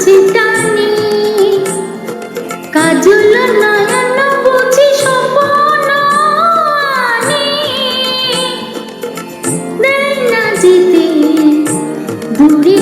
আছে টানি কাজল নয়ন বুঝি স্বপন দেয় না যেতে দূরে